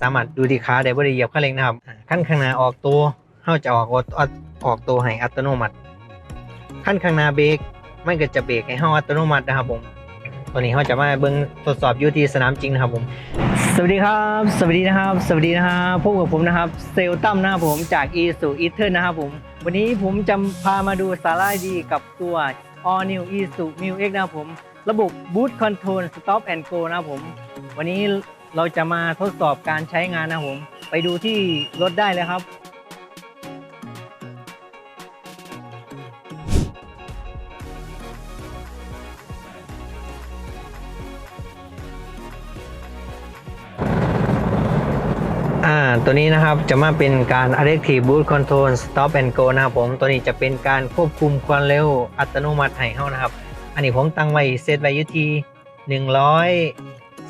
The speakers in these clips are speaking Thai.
สามารถดูที่ขาได้บ่ไดเหยียบคันเร่งนะครับขั้นข้างหน้าออกตัวเฮาจะออกอออออกตัวให้อัตโนมัติขั้นข้างหน้าเบรกมันก็จะเบรกให้เฮาอัตโนมัตินะครับผมตัวนี้เฮาจะมาเบิ่งทดสอบอยู่ที่สนามจริงนะครับผม สวัสดีครับ สวัสดีนะครับ สวัสดีนะครับพบกับผมนะครับ เซลตั้มนะครับผมจาก e s u e t h e r นะครับผม วันนี้ผมจะพามาดูสาระดีกับตัว All New e s u m u x นะครับผม ระบบ Boot Control Stop and Go นะครับผม วันนี้ เราจะมาทดสอบการใช้งานนะผมไปดูที่รถได้เลยครับ อ่าตัวนี้นะครับจะมาเป็นการ Adaptive Boot Control Stop and Go นะครับผมตัวนี้จะเป็นการควบคุมความเร็วอัตโนมัติให้เฮานะครับ อันนี้ผมตั้งไว้เซตไว้อยู่ที่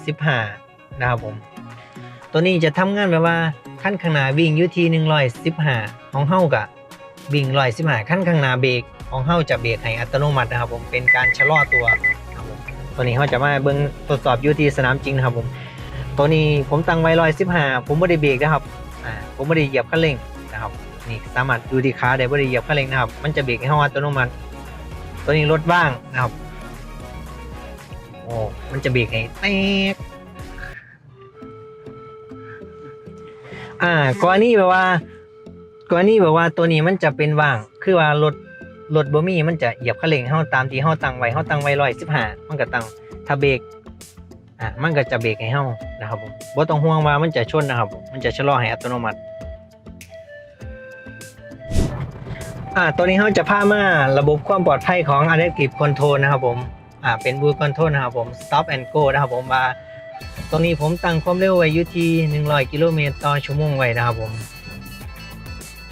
115 นะครับผม ตัวนี้จะทำงานแบบว่าขั้นข้างหน้าวิ่งอยู่ที่115ของเฮากะวิ่ง115ขั้นข้างหน้าเบรกของเฮาจะเบรกให้อัตโนมัตินะครับผมเป็นการชะลอตัวครับผมตัวนี้เฮาจะมาเบิ่งทดสอบอยู่ที่สนามจริงนะครับผม ตัวนี้ผมตั้งไว้ร้อยสิบห้าผมไม่ได้เบรกนะครับอ่าผมไม่ได้เหยียบคันเร่งนะครับนี่สามารถดูที่ขาได้ไม่ได้เหยียบคันเร่งนะครับ มันจะเบรกให้เฮาอัตโนมัติ ตัวนี้รถบ้างนะครับโอ้มันจะเบรกให้แตก อ่ากรณีแบบว่ากรณีแบบว่าตัวนี้มันจะเป็นว่าง คือว่ารถรถบ่มีมันจะเหยียบคันเร่งให้เฮาตามที่เฮาตั้งไว้เฮาตั้งไว้ร้อยสิบห้ามันก็ตั้งถ้าเบรกอะมันก็จะเบรกให้เฮานะครับผมบ่ต้องห่วงว่ามันจะชนนะครับผมมันจะชะลอให้อัตโนมัติอ่าตัวนี้เฮาจะพามาระบบความปลอดภัยของ Adaptive Control นะครับผมอ่าเป็น Boot Control นะครับผม Stop and Go นะครับผมว่า ตรงนี้ผมตั้งความเร็วไว้อยู่ที่ 100 กิโลเมตรต่อชั่วโมงไว้นะครับผม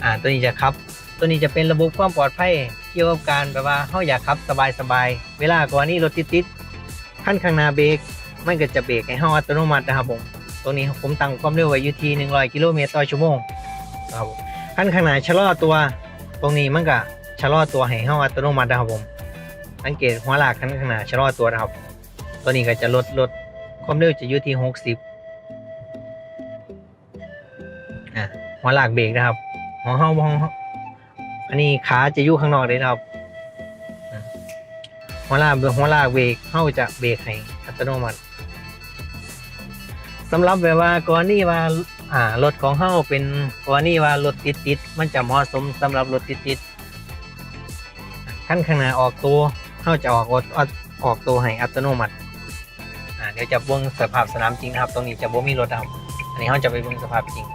อ่า ตัวนี้จะครับ ตัวนี้จะเป็นระบบความปลอดภัยเกี่ยวกับการแบบว่าเฮาอยากขับสบายๆ เวลาก่อนนี้รถติดๆขั้นข้างหน้าเบรกมันก็จะเบรกให้เฮาอัตโนมัตินะครับผมตัวนี้ผมตั้งความเร็วไว้อยู่ที่ 100 กิโลเมตรต่อชั่วโมงนะครับผมขั้นข้างหน้าชะลอตัว ตรงนี้มันก็ชะลอตัวให้เฮาอัตโนมัตินะครับผม สังเกตหัวหลากขั้นข้างหน้าชะลอตัวนะครับ ตัวนี้ก็จะลดลด ความเร็วจะอยู่ที่60อะหัวลากเบรกนะครับของเฮาของเฮาอันนี้ขาจะอยู่ข้างนอกเลยนะครับหัวลากหัวลากเบรกเฮาจะเบรกให้อัตโนมัติสำหรับแบบว่ากรณีว่าอ่ารถของเฮาเป็นกรณีว่ารถติดติดๆมันจะเหมาะสมสำหรับรถติดติดๆขั้นข้างหน้าออกตัวเฮาจะออกออกออกตัวให้อัตโนมัติ ดี๋ยวจะเบิ่งสภาพสนามจริงนะครับ ตรงนี้จะบ่มีรถนะครับอันนี้เฮาจะไปเบิ่งสภาพจริง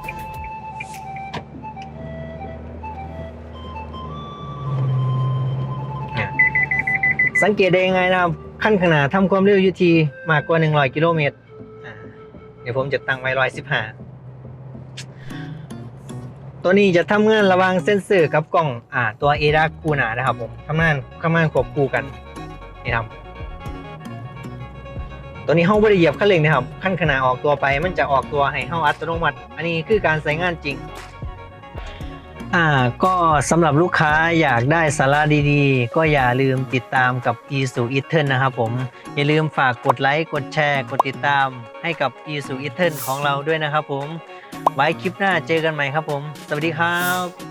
อะสังเกตได้ยังไงนะครับ ขั้นข้างหน้าทำความเร็วอยู่ที่มากกว่า 100 กิโลเมตรอ่าเดี๋ยวผมจะตั้งไว้ร้อยสิบห้าตัวนี้จะทำงานระหว่างเส้นเซอร์กับกล้องอ่าตัวเอดาคูนานะครับผมทำงานทำงานควบคู่กันนี่ครับ ตัวนี้เฮาไม่ได้เหยียบคันเร่งนะครับขั้นขนาดออกตัวไปมันจะออกตัวให้เฮาอัตโนมัติ อันนี้คือการใช้งานจริงอ่าก็สำหรับลูกค้าอยากได้สาระดีๆ ก็อย่าลืมติดตามกับ e s u e t e r นะครับผม อย่าลืมฝากกดไลค์กดแชร์ กดติดตามให้กับ e s u e t e r ของเราด้วยนะครับผม ไว้คลิปหน้าเจอกันใหม่ครับผม สวัสดีครับ